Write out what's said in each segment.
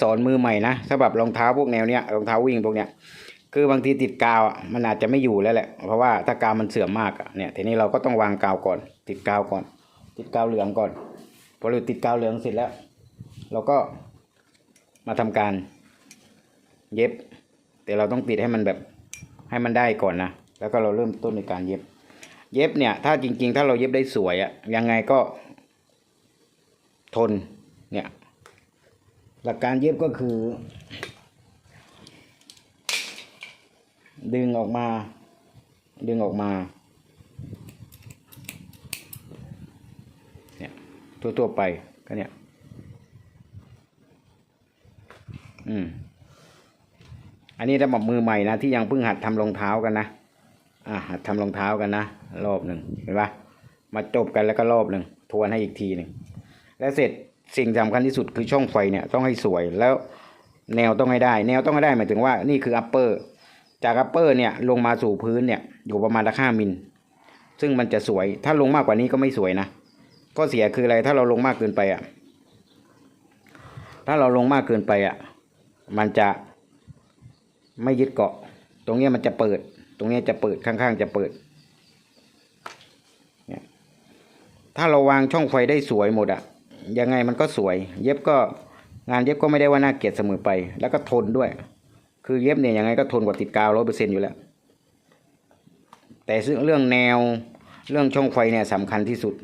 สอนมือใหม่นะสำหรับรองเท้าพวกแนวเนี้ยรองเท้าวิ่งพวกเนี้ยคือบางทีติดกาวอะมันอาจจะไม่อยู่แล้วแหละเพราะว่าถ้ากาวมันเสื่อมมากอะเนี่ยทีนี้เราก็ต้องวางกาวก่อน ติดกาวก่อน ติดกาวเหลืองก่อนพอเราติดกาวเหลืองเสร็จแล้ว เราก็มาทำการ เย็บ แต่เราต้องติดให้มันแบบให้มันได้ก่อนนะแล้วก็เราเริ่มต้นในการเย็บ เย็บเนี่ย ถ้าจริง ๆ ถ้าเราเย็บได้สวยอะยังไงก็ทนเนี่ย หลักการเย็บก็คือ ดึงออกมา ดึงออกมาเนี่ยทั่วๆไปก็เนี่ยอืมอันนี้สำหรับมือใหม่นะที่ยังเพิ่งหัดทำรองเท้ากันนะอะหัดทำรองเท้ากันนะรอบหนึ่งเห็นปะมาจบกันแล้วก็รอบหนึ่งทวนให้อีกทีหนึ่งแล้วเสร็จ สิ่งสำคัญที่สุดคือช่องไฟเนี่ยต้องให้สวยแล้วแนวต้องให้ได้ แนวต้องให้ได้หมายถึงว่านี่คืออัปเปอร์จากอัปเปอร์เนี่ยลงมาสู่พื้นเนี่ยอยู่ประมาณละห้ามิล ซึ่งมันจะสวยถ้าลงมากกว่านี้ก็ไม่สวยนะก็เสียคืออะไรถ้าเราลงมากเกินไปอะถ้าเราลงมากเกินไปอะมันจะไม่ยึดเกาะ ตรงเนี้ยมันจะเปิด ตรงเนี้ยจะเปิดข้างๆจะเปิดถ้าเราวางช่องไฟได้สวยหมดอะ ยังไงมันก็สวย เย็บก็งานเย็บก็ไม่ได้ว่าน่าเกลียดเสมอไป แล้วก็ทนด้วย คือเย็บเนี่ยยังไงก็ทนกว่าติดกาวร้อยเปอร์เซ็นอยู่แล้ว แต่เรื่องแนวเรื่องช่องไฟเนี่ยสำคัญที่สุด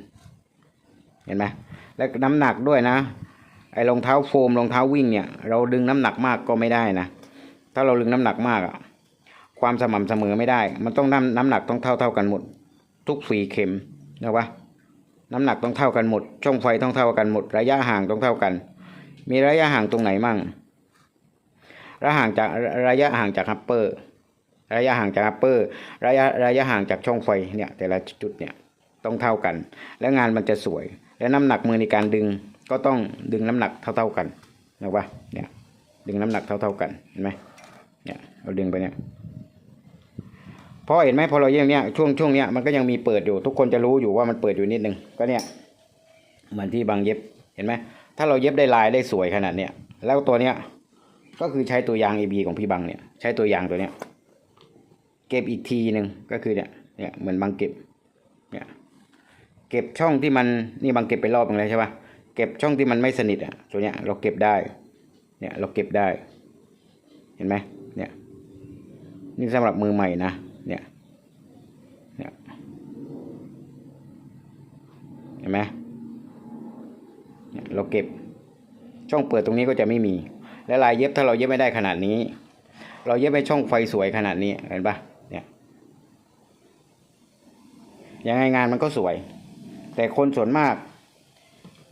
เห็นไหมและน้ำหนักด้วยนะ ไอ้รองเท้าโฟมรองเท้าวิ่งเนี่ย เราดึงน้ำหนักมากก็ไม่ได้นะ ถ้าเราดึงน้ำหนักมากอะความสม่ำเสมอไม่ได้ มันต้องน้ำน้ำหนักต้องเท่าเท่ากันหมด ทุกฝีเข็มนะวะ น้ำหนักต้องเท่ากันหมด ช่องไฟต้องเท่ากันหมด ระยะห่างต้องเท่ากัน มีระยะห่างตรงไหนมั่ง ระยะห่างจากระยะห่างจากฮัปเปอร์ ระยะห่างจากฮัปเปอร์ ระยะระยะห่างจากช่องไฟเนี่ยแต่ละจุดเนี่ยต้องเท่ากัน แล้วงานมันจะสวย และน้ำหนักมือในการดึงก็ต้องดึงน้ำหนักเท่า ๆกันนะวะเนี่ยดึงน้ำหนักเท่า ๆกันเห็นไหมเนี่ยเราดึงไปเนี่ย เพราะเห็นไหมพอเราเยี่ยงเนี้ยช่วงช่วงเนี้ยมันก็ยังมีเปิดอยู่ ทุกคนจะรู้อยู่ว่ามันเปิดอยู่นิดนึงก็เนี่ยเหมือนที่บางเย็บเห็นไหมถ้าเราเย็บได้ลายได้สวยขนาดเนี้ยแล้วตัวเนี้ยก็คือใช้ตัวยาง AB ของพี่บังเนี่ยใช้ตัวยางตัวเนี้ยเก็บอีกทีหนึ่งก็คือเนี่ยเนี่ยเหมือนบางเก็บเนี่ยเก็บช่องที่มันนี่บางเก็บไปรอบนึงแล้วใช่ปะเก็บช่องที่มันไม่สนิทอะตัวเนี้ยเราเก็บได้เนี่ยเราเก็บได้ เห็นไหมเนี่ยนี่สำหรับมือใหม่นะ เนี่ย เนี่ย เห็นไหมเราเก็บช่องเปิดตรงนี้ก็จะไม่มี และลายเย็บถ้าเราเย็บไม่ได้ขนาดนี้ เราเย็บให้ช่องไฟสวยขนาดนี้เห็นปะเนี่ยยังไงงานมันก็สวย แต่คนส่วนมาก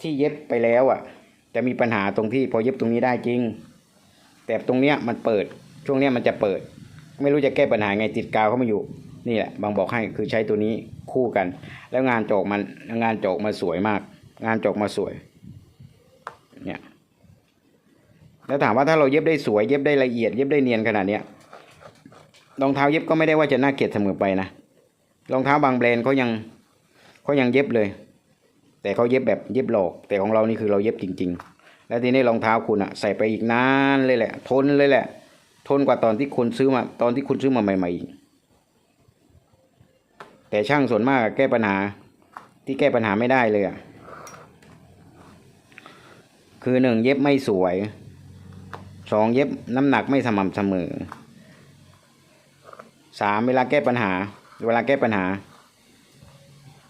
ที่เย็บไปแล้วอะ จะมีปัญหาตรงที่พอเย็บตรงนี้ได้จริง แต่ตรงเนี้ยมันเปิดช่วงเนี้ยมันจะเปิด ไม่รู้จะแก้ปัญหาไงติดกาวเข้ามาอยู่ นี่แหละบางบอกให้คือใช้ตัวนี้คู่กัน แล้วงานโจกมันงานโจกมาสวยมาก งานโจกมาสวยเนี่ยแล้วถามว่าถ้าเราเย็บได้สวยเย็บได้ละเอียดเย็บได้เนียนขนาดเนี้ยรองเท้าเย็บก็ไม่ได้ว่าจะน่าเกลียดเสมอไปนะรองเท้าบางแบรนด์เขายังเขายังเย็บเลย แต่เขาเย็บแบบเย็บหลอก แต่ของเรานี่คือเราเย็บจริง ๆ แล้วทีนี้รองเท้าคุณอะใส่ไปอีกนานเลยแหละ ทนเลยแหละ ทนกว่าตอนที่คุณซื้อมาตอนที่คุณซื้อมาใหม่ๆอีก แต่ช่างส่วนมากแก้ปัญหาที่แก้ปัญหาไม่ได้เลยอะคือหนึ่งเย็บไม่สวยสองเย็บน้ำหนักไม่สม่ำเสมอสามเวลาแก้ปัญหา เวลาแก้ปัญหา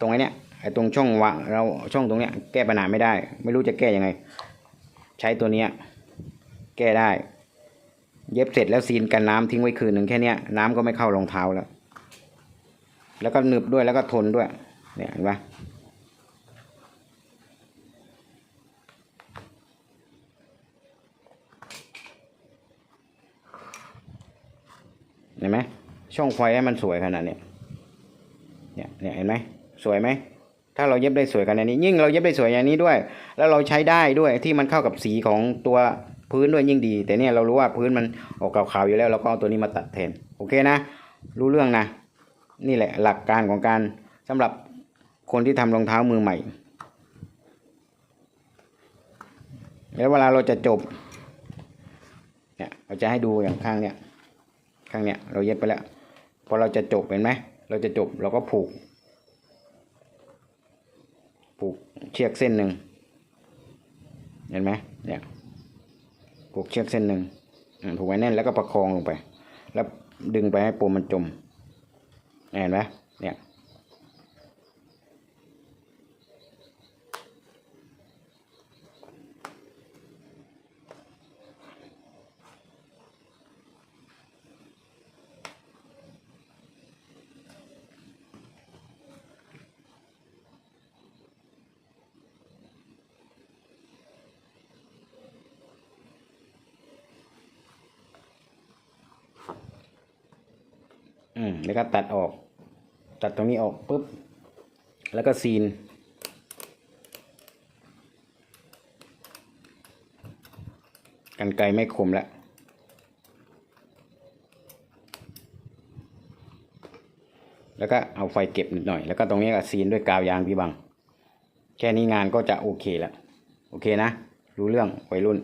ตรงไอ้เนี้ยไอ้ตรงช่องวะเราช่องตรงเนี้ย แก้ปัญหาไม่ได้ ไม่รู้จะแก้ยังไง ใช้ตัวเนี้ย แก้ได้ เย็บเสร็จแล้วซีนกันน้ำทิ้งไว้คืนหนึ่งแค่เนี้ยน้ำก็ไม่เข้ารองเท้าแล้ว แล้วก็หนึบด้วยแล้วก็ทนด้วย เนี่ยเห็นปะเห็นไหมช่องไฟให้มันสวยขนาดนี้เนี่ยเนี่ยเห็นไหมสวยไหมถ้าเราเย็บได้สวยขนาดนี้ ยิ่งเราเย็บได้สวยอย่างนี้ด้วย แล้วเราใช้ได้ด้วยที่มันเข้ากับสีของตัวพื้นด้วยยิ่งดี แต่เนี่ยเรารู้ว่าพื้นมันออกขาวๆอยู่แล้วเราก็เอาตัวนี้มาตัดแทนโอเคนะ รู้เรื่องนะ นี่แหละหลักการของการสำหรับคนที่ทำรองเท้ามือใหม่ แล้วเวลาเราจะจบเนี่ยเราจะให้ดูอย่างข้างเนี้ยข้างเนี้ยเราเย็บไปแล้วพอเราจะจบเห็นไหมเราจะจบเราก็ผูก ผูกเชือกเส้นหนึ่งเห็นไหมเนี่ยผูกเชือกเส้นหนึ่งผูกไว้แน่นแล้วก็ประคองลงไป แล้วดึงไปให้ปูมันจม เห็นไหมเนี่ย แล้วก็ตัดออก ตัดตรงนี้ออกปุ๊บ แล้วก็ซีน กันไกลไม่คมแล้วแล้วก็เอาไฟเก็บนิดหน่อย แล้วก็ตรงนี้ก็ซีนด้วยกาวยางพี่บัง แค่นี้งานก็จะโอเคแล้ว โอเคนะ รู้เรื่องวัยรุ่น